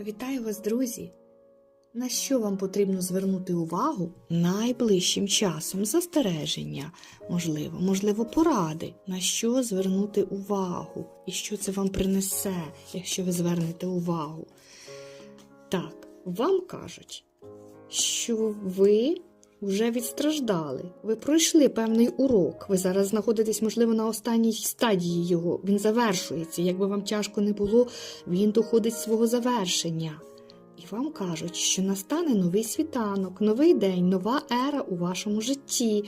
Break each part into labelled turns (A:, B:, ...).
A: Вітаю вас, друзі! На що вам потрібно звернути увагу найближчим часом? Застереження, можливо, можливо, поради, на що звернути увагу і що це вам принесе, якщо ви звернете увагу. Так, вам кажуть, що ви вже відстраждали, ви пройшли певний урок. Ви зараз знаходитесь, можливо, на останній стадії його. Він завершується. Якби вам тяжко не було, він доходить свого завершення. І вам кажуть, що настане новий світанок, новий день, нова ера у вашому житті,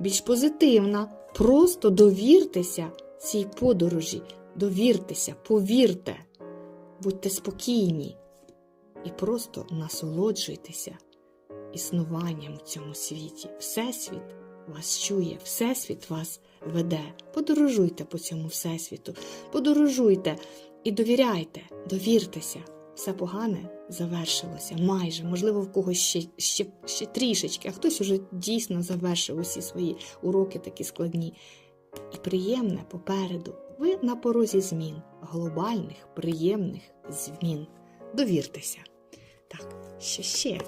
A: більш позитивна. Просто довіртеся цій подорожі, довіртеся, повірте, будьте спокійні і просто насолоджуйтеся існуванням в цьому світі. Всесвіт вас чує, Всесвіт вас веде. Подорожуйте по цьому Всесвіту, подорожуйте і довіряйте, довіртеся. Все погане завершилося майже, можливо, в когось ще, ще, ще трішечки, а хтось уже дійсно завершив усі свої уроки такі складні. І приємне попереду. Ви на порозі змін, глобальних, приємних змін. Довіртеся. Так, що ще?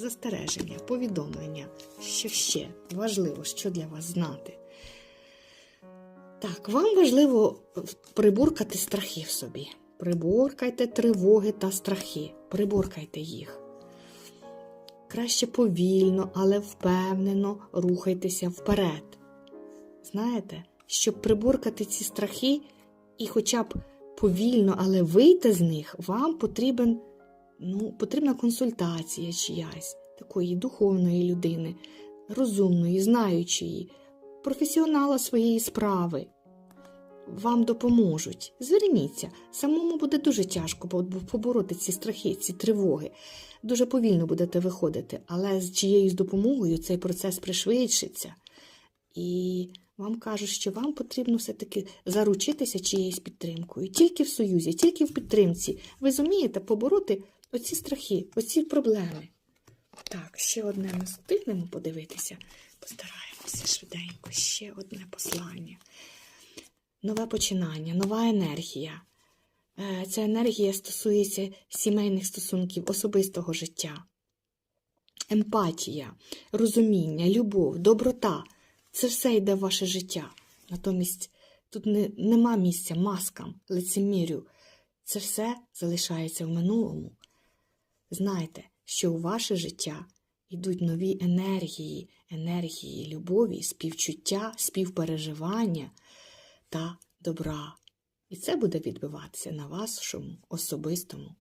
A: Застереження, повідомлення, що ще важливо, що для вас знати. Так, вам важливо прибуркати страхи в собі. Приборкайте тривоги та страхи, приборкайте їх. Краще повільно, але впевнено рухайтеся вперед. Знаєте, щоб приборкати ці страхи і хоча б повільно, але вийти з них, вам потрібен, ну, потрібна консультація чиясь, такої духовної людини, розумної, знаючої, професіонала своєї справи вам допоможуть. Зверніться, самому буде дуже тяжко побороти ці страхи, ці тривоги. Дуже повільно будете виходити, але з чиєюсь допомогою цей процес пришвидшиться. І вам кажуть, що вам потрібно все-таки заручитися чиєюсь підтримкою. Тільки в союзі, тільки в підтримці. Ви зумієте побороти оці страхи, оці проблеми. Так, ще одне ми встигнемо подивитися. Постараємося швиденько, ще одне послання нове починання, нова енергія. Е, Ця енергія стосується сімейних стосунків, особистого життя, емпатія, розуміння, любов, доброта це все йде в ваше життя. Натомість тут не, нема місця маскам, лицемірю. Це все залишається в минулому. Знайте, що у ваше життя йдуть нові енергії, енергії любові, співчуття, співпереживання та добра. І це буде відбиватися на вашому особистому